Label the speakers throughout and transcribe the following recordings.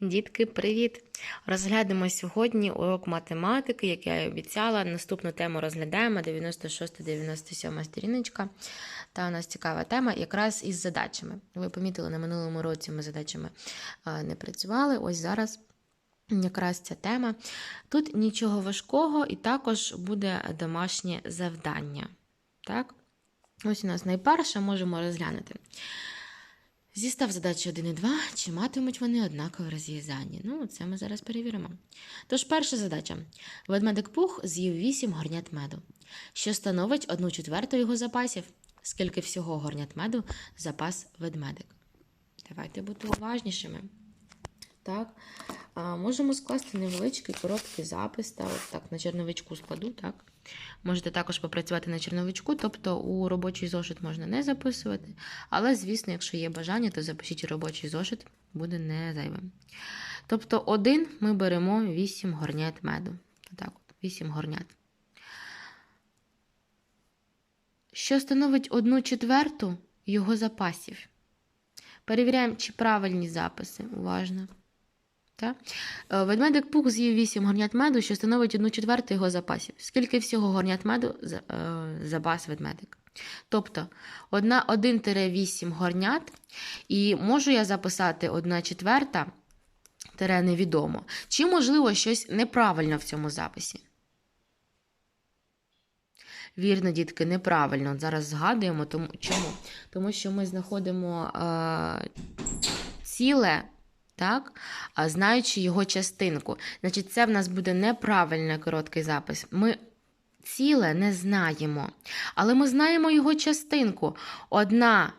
Speaker 1: Дітки, привіт! Розглянемо сьогодні урок математики, як я і обіцяла. Наступну тему розглядаємо 96-97 сторіночка. Та у нас цікава тема якраз із задачами. Ви помітили, на минулому році ми задачами не працювали. Ось зараз якраз ця тема. Тут нічого важкого, і також буде домашнє завдання. Так? Ось у нас найперше можемо розглянути. Зістав задачі 1 і 2, чи матимуть вони однакове розв'язання? Ну, це ми зараз перевіримо. Тож, перша задача. Ведмедик Пух з'їв 8 горнят меду, що становить 1 четверту його запасів. Скільки всього горнят меду запас ведмедик? Давайте бути уважнішими. Так, можемо скласти невеличкий короткий запис. Та, от так, на черновичку складу, так. Можете також попрацювати на черновичку, тобто у робочий зошит можна не записувати. Але, звісно, якщо є бажання, то запишіть робочий зошит, буде не зайвим. Тобто, один ми беремо 8 горнят меду. Так, 8 горнят. Що становить 1 четверту його запасів? Перевіряємо, чи правильні записи. Уважно. Так? Е, Ведмедик Пух з'їв 8 горнят меду, що становить 1 четверту його запасів. Скільки всього горнят меду е, запас ведмедик? Тобто 1-8 горнят, і можу я записати 1 четверта тире невідомо. Чи, можливо, щось неправильно в цьому записі? Вірно, дітки, неправильно. Зараз згадуємо. Тому, чому? Тому що ми знаходимо е, ціле, так, а знаючи його частинку. Значить, це в нас буде неправильний короткий запис. Ми ціле не знаємо, але ми знаємо його частинку. Одна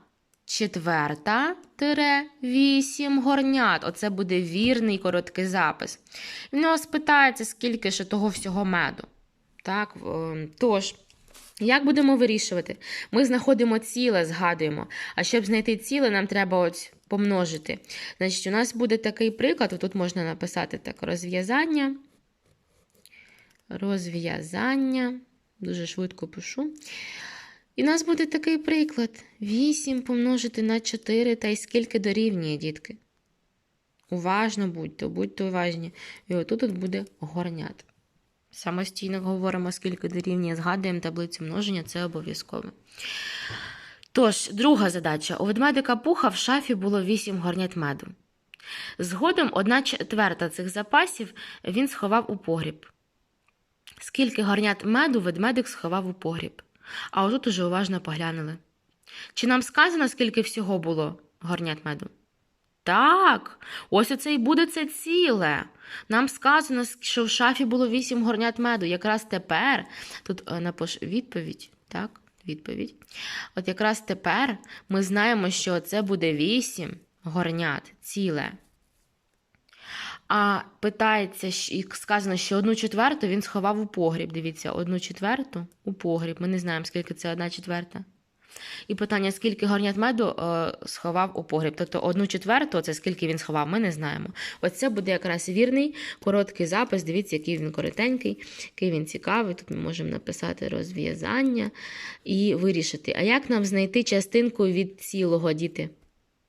Speaker 1: четверта тире вісім горнят. Оце буде вірний короткий запис. Він нас питається, скільки ж того всього меду. Так, е, тож. Як будемо вирішувати? Ми знаходимо ціле, згадуємо. А щоб знайти ціле, нам треба ось помножити. Значить, у нас буде такий приклад, тут можна написати так: розв'язання. Розв'язання. Дуже швидко пишу. І у нас буде такий приклад: 8 помножити на 4, та й скільки дорівнює, дітки. Уважно будьте, будьте уважні. І отут от буде горнят. Самостійно говоримо, скільки дорівнює, згадуємо таблицю множення, це обов'язково. Тож, друга задача. У ведмедика пуха в шафі було 8 горнят меду. Згодом одна четверта цих запасів він сховав у погріб. Скільки горнят меду ведмедик сховав у погріб. А отут уже уважно поглянули. Чи нам сказано, скільки всього було горнят меду? Так, ось оце і буде це ціле. Нам сказано, що в шафі було 8 горнят меду. Якраз тепер, тут е, напиш відповідь, так, відповідь. От якраз тепер ми знаємо, що це буде 8 горнят ціле. А питається, і сказано, що одну четверту він сховав у погріб. Дивіться, одну четверту у погріб. Ми не знаємо, скільки це одна четверта. І питання, скільки горнят меду е, сховав у погріб. Тобто одну четверту, це скільки він сховав, ми не знаємо. Оце буде якраз вірний, короткий запис. Дивіться, який він коротенький, який він цікавий. Тут ми можемо написати розв'язання і вирішити. А як нам знайти частинку від цілого, діти?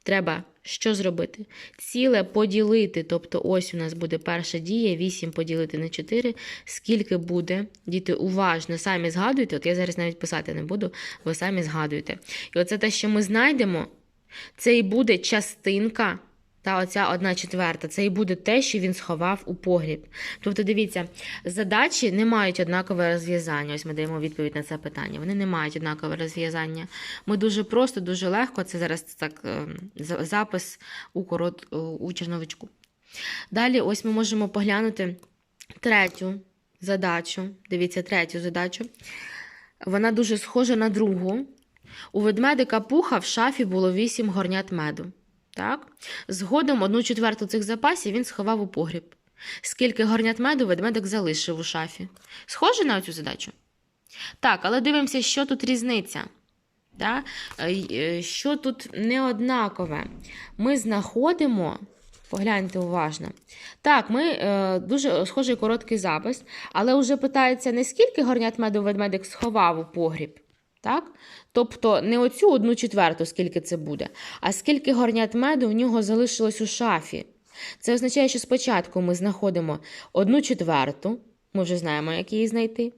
Speaker 1: Треба що зробити? Ціле поділити. Тобто, ось у нас буде перша дія: 8 поділити на 4. Скільки буде? Діти, уважно, самі згадуйте. От я зараз навіть писати не буду, ви самі згадуєте. І оце те, що ми знайдемо, це і буде частинка. Та оця одна четверта, це і буде те, що він сховав у погріб. Тобто, дивіться, задачі не мають однакове розв'язання. Ось ми даємо відповідь на це питання. Вони не мають однакове розв'язання. Ми дуже просто, дуже легко. Це зараз так ем, запис у корот у черновичку. Далі, ось ми можемо поглянути третю задачу. Дивіться, третю задачу. Вона дуже схожа на другу. У ведмедика пуха в шафі було 8 горнят меду. Так? Згодом одну четверту цих запасів він сховав у погріб. Скільки горнят меду ведмедик залишив у шафі? Схоже на цю задачу? Так, але дивимося, що тут різниця. Да? Е, е, Що тут неоднакове? Ми знаходимо, погляньте уважно. Так, ми е, дуже схожий короткий запис, але вже питається не скільки горнят меду ведмедик сховав у погріб. Так? Тобто не оцю одну четверту, скільки це буде, а скільки горнят меду в нього залишилось у шафі. Це означає, що спочатку ми знаходимо одну четверту, ми вже знаємо, як її знайти.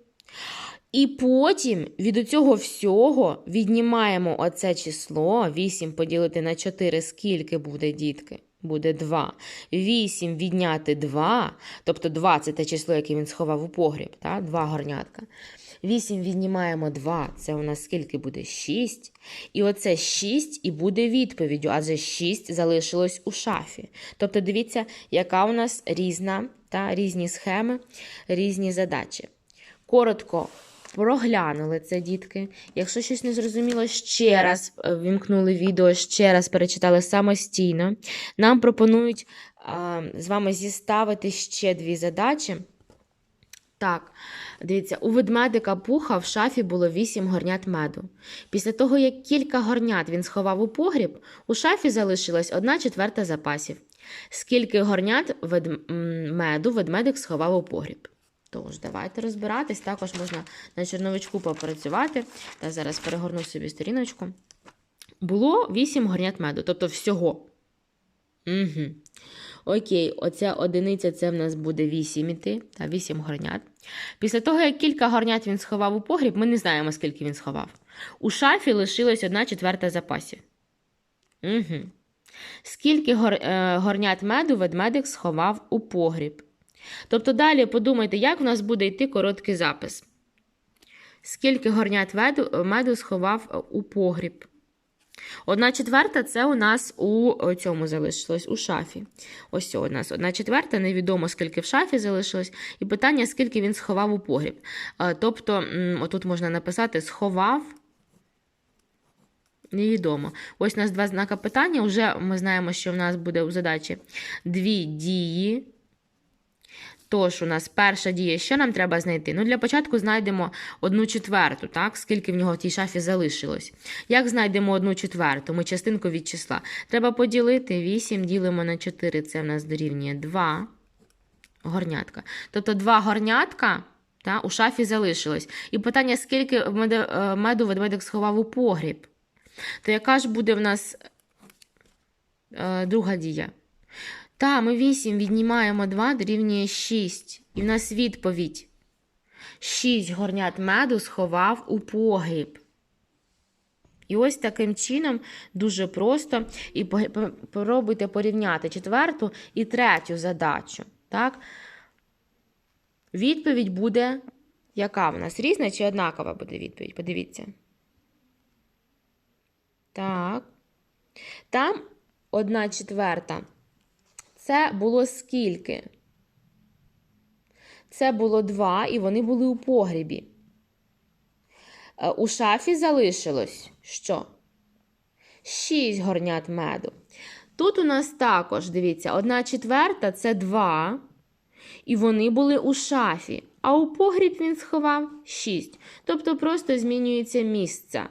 Speaker 1: І потім від цього всього віднімаємо оце число 8 поділити на 4, скільки буде, дітки? Буде 2. 8 відняти 2, тобто 2 це те число, яке він сховав у погріб, так? 2 горнятка. 8 віднімаємо 2, це у нас скільки буде? 6. І оце 6 і буде відповіддю, адже 6 залишилось у шафі. Тобто дивіться, яка у нас різна, та, різні схеми, різні задачі. Коротко проглянули це, дітки. Якщо щось не зрозуміло, ще раз е, вімкнули відео, ще раз перечитали самостійно. Нам пропонують а, з вами зіставити ще дві задачі. Так, дивіться, у ведмедика пуха в шафі було 8 горнят меду. Після того, як кілька горнят він сховав у погріб, у шафі залишилась одна четверта запасів. Скільки горнят меду ведмедик сховав у погріб? Тож, давайте розбиратись. Також можна на чорновичку попрацювати. Та зараз перегорну собі сторіночку. Було 8 горнят меду, тобто всього. Угу. Окей, оця одиниця це в нас буде 8 іти, та 8 горнят. Після того, як кілька горнят він сховав у погріб, ми не знаємо, скільки він сховав. У шафі лишилось 1 четверта запасів. Угу. Скільки гор, е, горнят меду ведмедик сховав у погріб? Тобто далі подумайте, як в нас буде йти короткий запис. Скільки горнят меду, меду сховав е, у погріб? Одна четверта це у нас у цьому залишилось, у шафі. Ось у нас одна четверта, невідомо, скільки в шафі залишилось. І питання, скільки він сховав у погріб. Е, Тобто, отут можна написати сховав. Невідомо. Ось у нас два знака питання. Уже ми знаємо, що в нас буде у задачі дві дії. Тож, у нас перша дія, що нам треба знайти? Ну, для початку знайдемо одну четверту, так? Скільки в нього в тій шафі залишилось. Як знайдемо одну четверту? Ми частинку від числа. Треба поділити 8, ділимо на 4, це в нас дорівнює 2 горнятка. Тобто 2 горнятка та, у шафі залишилось. І питання, скільки меду, е, ведмедик сховав у погріб? То яка ж буде в нас е, друга дія? Та, ми 8 віднімаємо 2 дорівнює 6. І в нас відповідь. 6 горнят меду сховав у погріб. І ось таким чином дуже просто і по- порівняти четверту і третю задачу. Так? Відповідь буде яка в нас? Різна чи однакова буде відповідь? Подивіться. Так. Там одна четверта. Це було скільки? Це було два, і вони були у погрібі. Е, У шафі залишилось що? Шість горнят меду. Тут у нас також, дивіться, одна четверта це два, і вони були у шафі. А у погріб він сховав шість. Тобто просто змінюється місце.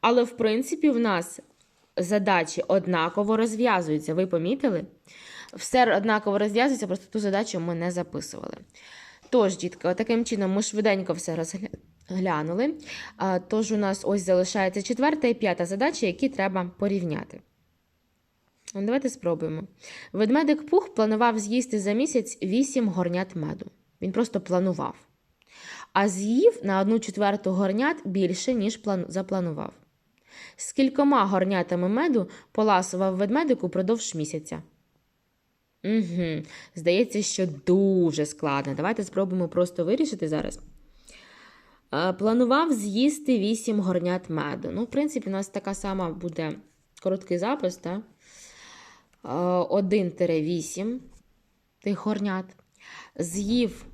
Speaker 1: Але, в принципі, в нас задачі однаково розв'язуються. Ви помітили? Все однаково розв'язується, просто ту задачу ми не записували. Тож, дітки, таким чином ми швиденько все розглянули. Тож у нас ось залишається четверта і п'ята задача, які треба порівняти. Ну, Давайте спробуємо. Ведмедик Пух планував з'їсти за місяць 8 горнят меду. Він просто планував. А з'їв на одну четверту горнят більше, ніж запланував. З кількома горнятами меду поласував ведмедик упродовж місяця. Угу. Здається, що дуже складно. Давайте спробуємо просто вирішити зараз. Е, Планував з'їсти 8 горнят меду. Ну, в принципі, у нас така сама буде короткий запис, так? 1-8 тих горнят. З'їв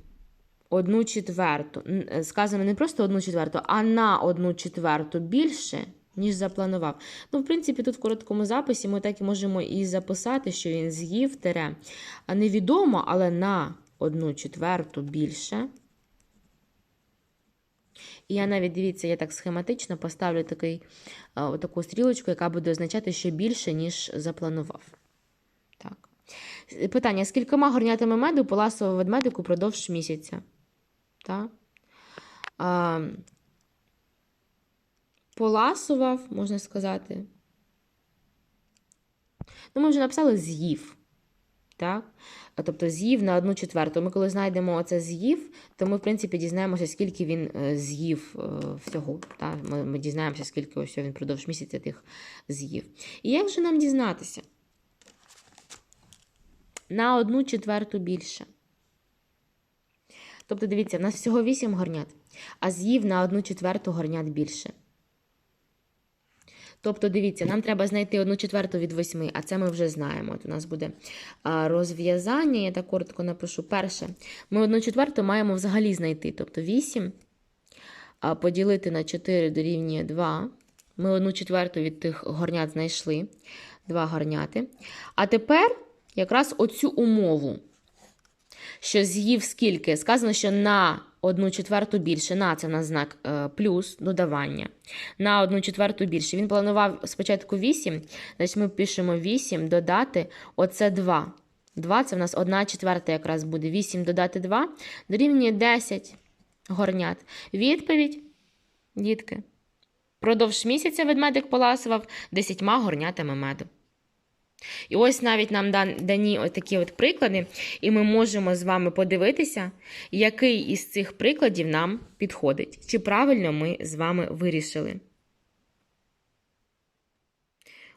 Speaker 1: одну четверту. Е, Сказано не просто одну четверту, а на одну четверту більше, ніж запланував. Ну, в принципі, тут в короткому записі ми так і можемо і записати, що він з'їв тере. Невідомо, але на одну четверту більше. І я навіть, дивіться, я так схематично поставлю такий, е, таку стрілочку, яка буде означати, що більше, ніж запланував. Так. Питання: з кількома горнятами меду поласував ведмедик упродовж місяця? Так. А, поласував, можна сказати. Ну, ми вже написали з'їв. Так? Тобто з'їв на одну четверту. Ми коли знайдемо оце з'їв, то ми, в принципі, дізнаємося, скільки він е, з'їв е, всього. Так? Ми, ми дізнаємося, скільки ось він продовж місяця тих з'їв. І як же нам дізнатися? На одну четверту більше. Тобто, дивіться, в нас всього 8 горнят, а з'їв на одну четверту горнят більше. Тобто, дивіться, нам треба знайти одну четверту від восьми, а це ми вже знаємо. От у нас буде розв'язання, я так коротко напишу. Перше, ми одну четверту маємо взагалі знайти. Тобто 8 поділити на 4 дорівнює 2. Ми одну четверту від тих горнят знайшли. Два горняти. А тепер якраз оцю умову, що з'їв скільки? Сказано, що на одну четверту більше. На це на знак е, плюс додавання. На одну четверту більше. Він планував спочатку 8, значить ми пишемо 8 додати оце 2. 2 це в нас 1 четверта якраз буде. 8 додати 2 дорівнює 10 горнят. Відповідь, дітки. Продовж місяця ведмедик поласував 10 горнятами меду. І ось навіть нам дані такі от приклади, і ми можемо з вами подивитися, який із цих прикладів нам підходить. Чи правильно ми з вами вирішили.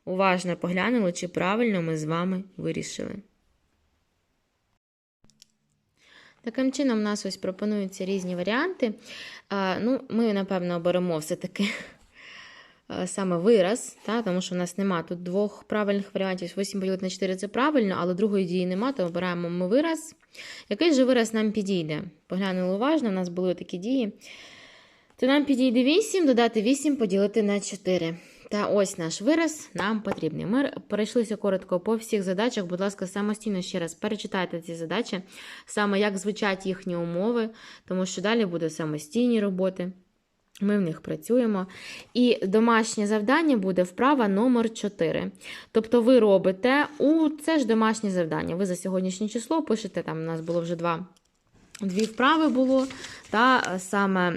Speaker 1: Уважно поглянули, чи правильно ми з вами вирішили. Таким чином, у нас ось пропонуються різні варіанти. Ну, ми, напевно, оберемо все-таки саме вираз, та, тому що в нас нема тут двох правильних варіантів. 8 поділити на 4 це правильно, але другої дії нема, то обираємо ми вираз. Який же вираз нам підійде? Поглянули уважно, у нас були такі дії. То нам підійде 8, додати 8, поділити на 4. Та ось наш вираз нам потрібний. Ми перейшлися коротко по всіх задачах. Будь ласка, самостійно ще раз перечитайте ці задачі, саме як звучать їхні умови, тому що далі буде самостійні роботи. Ми в них працюємо. І домашнє завдання буде вправа номер 4. Тобто ви робите у це ж домашнє завдання. Ви за сьогоднішнє число пишете, там у нас було вже два. Дві вправи було, та е, саме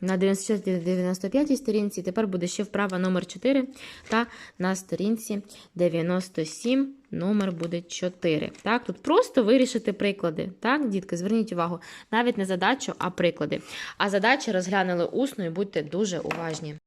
Speaker 1: на 94-95 сторінці. Тепер буде ще вправа номер 4, та на сторінці 97 номер буде 4. Так, тут просто вирішити приклади. Так, дітки, зверніть увагу, навіть не задачу, а приклади. А задачі розглянули усно і будьте дуже уважні.